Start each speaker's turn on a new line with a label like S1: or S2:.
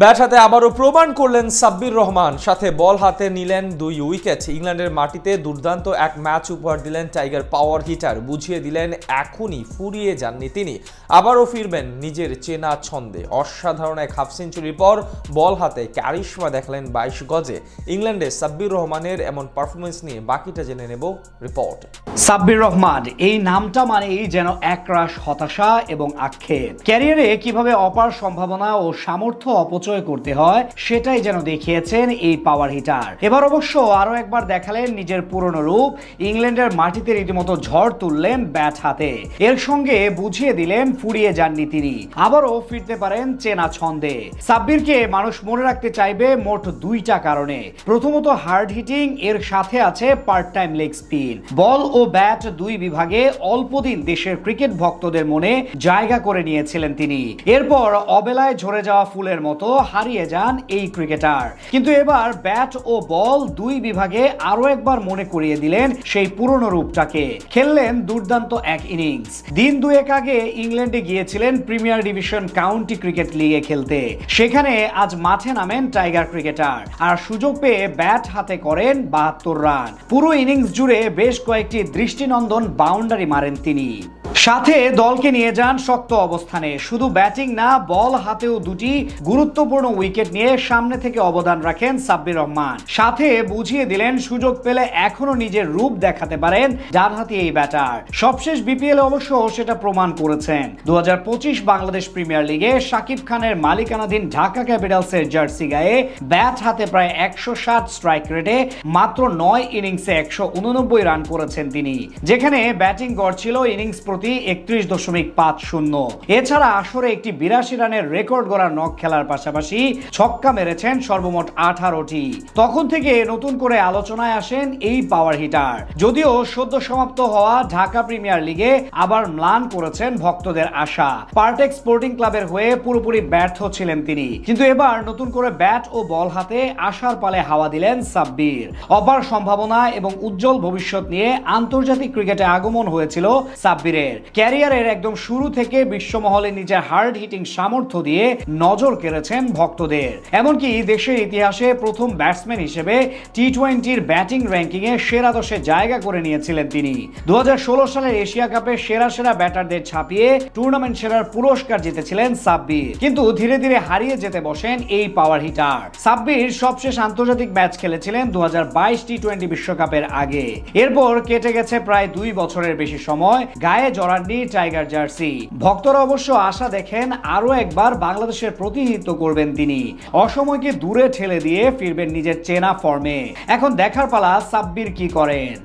S1: Bat হাতে আবারও প্রমাণ করলেন সাব্বির রহমান। সাথে বল হাতে নিলেন দুই উইকেট। ইংল্যান্ডের মাটিতে দুর্দান্ত এক ম্যাচ উপহার দিলেন টাইগার পাওয়ার হিটার। বুঝিয়ে দিলেন এখনই ফুরিয়ে যাননি তিনি। আবারও ফিরবেন নিজের চেনা ছন্দে। অসাধারণ এক হাফ সেঞ্চুরির পর বল হাতে ক্যারিশমা দেখালেন বাইশ গজে। ইংল্যান্ডে সাব্বির রহমানের এমন পারফরমেন্স নিয়ে বাকিটা জেনে নেব রিপোর্ট।
S2: সাব্বির রহমান, এই নামটা মানেই যেন একরাশ হতাশা এবং আক্ষেপ। ক্যারিয়ারে কীভাবে অপার সম্ভাবনা ও সামর্থ্য অপচয় করতে হয়, সেটাই যেন দেখিয়েছেন এই পাওয়ার হিটার এবার অবশ্য আরও একবার দেখালেন নিজের পুরনো রূপ, ইংল্যান্ডের মাটিতে রীতিমতো ঝড় তুললেন ব্যাট হাতে। এর সঙ্গে বুঝিয়ে দিলেন ফুরিয়ে যাননি তিনি। আবারও ফিরতে পারেন চেনা ছন্দে। সাব্বিরকে মানুষ মনে রাখতে চাইবে মোট দুইটা কারণে। প্রথমত হার্ড হিটিং এর সাথে আছে part time leg spin ball ও ব্যাট দুই বিভাগে অল্প দিন দেশের ক্রিকেট ভক্তদের মনে জায়গা করে নিয়েছিলেন তিনি। এরপর অবেলায় ঝরে যাওয়া ফুলের মতো হারিয়ে যান এই ক্রিকেটার। কিন্তু এবার ব্যাট ও বল দুই বিভাগে আরও একবার মনে করিয়ে দিলেন সেই পুরনো রূপটাকে। খেললেন দুর্দান্ত এক ইনিংস। দিন দুয়েক আগে ইংল্যান্ডে গিয়েছিলেন প্রিমিয়ার ডিভিশন কাউন্টি ক্রিকেট লিগে খেলতে। সেখানে আজ মাঠে নামেন টাইগার ক্রিকেটার। আর সুযোগ পেয়ে ব্যাট হাতে করেন বাহাত্তর রান। পুরো ইনিংস জুড়ে বেশ কয়েকটি দৃষ্টিনন্দন বাউন্ডারি মারেন তিনি। সাথে দলকে নিয়ে যান শক্ত অবস্থানে। শুধু ব্যাটিং না, বল হাতেও দুটি গুরুত্বপূর্ণ উইকেট নিয়ে সামনে থেকে অবদান রাখেন সাব্বির রহমান। সাথে বুঝিয়ে দিলেন, সুযোগ পেলে এখনও নিজের রূপ দেখাতে পারেন ডানহাতি এই ব্যাটার। সবশেষ বিপিএল অবশ্য সেটা প্রমাণ করেছেন। দু বাংলাদেশ প্রিমিয়ার লিগে শাকিব খানের মালিকানাধীন ঢাকা ক্যাপিটালসের জার্সি গায়ে ব্যাট হাতে প্রায় একশো ষাট স্ট্রাইক রেটে মাত্র নয় ইনিংসে একশো উননব্বই রান করেছেন তিনি। যেখানে ব্যাটিং গড় ছিল ইনিংস প্রতি একত্রিশ দশমিক পাঁচ শূন্য। এছাড়া আসরে একটি বিরাশি রানের রেকর্ড গড়া নক খেলার পাশাপাশি ছক্কা মেরেছেন সর্বমোট আঠারোটি। তখন থেকে নতুন করে আলোচনায় আসেন এই পাওয়ার হিটার। যদিও সদ্য সমাপ্ত হওয়া ঢাকা প্রিমিয়ার লিগে আবার ম্লান করেছেন ভক্তদের আশা। পার্টেক স্পোর্টিং ক্লাবের হয়ে পুরোপুরি ব্যর্থ ছিলেন তিনি। কিন্তু এবার নতুন করে ব্যাট ও বল হাতে আশার পালে হাওয়া দিলেন সাব্বির। অপার সম্ভাবনা এবং উজ্জ্বল ভবিষ্যৎ নিয়ে আন্তর্জাতিক ক্রিকেটে আগমন হয়েছিল সাব্বিরের। ক্যারিয়ারের একদম শুরু থেকে বিশ্বমহলে নিজের হার্ড হিটিং সামর্থ্য দিয়ে নজর কেড়েছেন ভক্তদের। এমনকি দেশের ইতিহাসে প্রথম ব্যাটসম্যান হিসেবে টি টোয়েন্টির ব্যাটিং র্যাঙ্কিং এ সেরা দশে জায়গা করে নিয়েছিলেন তিনি। দু সালের এশিয়া কাপে সেরা সেরা ব্যাটারদের ছাপিয়ে টুর্নামেন্ট সেরার পুরস্কার জিতেছিলেন সাব্বির। কিন্তু ধীরে ধীরে হারিয়ে যেতে বসেন এই পাওয়ার হিটার। সাব্বির সবশেষ আন্তর্জাতিক ম্যাচ খেলেছিলেন দু টি টোয়েন্টি বিশ্বকাপের আগে। এরপর কেটে গেছে প্রায় দুই বছরের বেশি সময়, গায়ে জড়াননি টাইগার জার্সি। ভক্তরা অবশ্য আশা দেখেন আরও একবার বাংলাদেশের প্রতিনিধিত্ব করবেন তিনি। অসময়কে দূরে ঠেলে দিয়ে ফিরবেন নিজের চেনা ফর্মে এখন দেখার পালা সাব্বির কি করেন?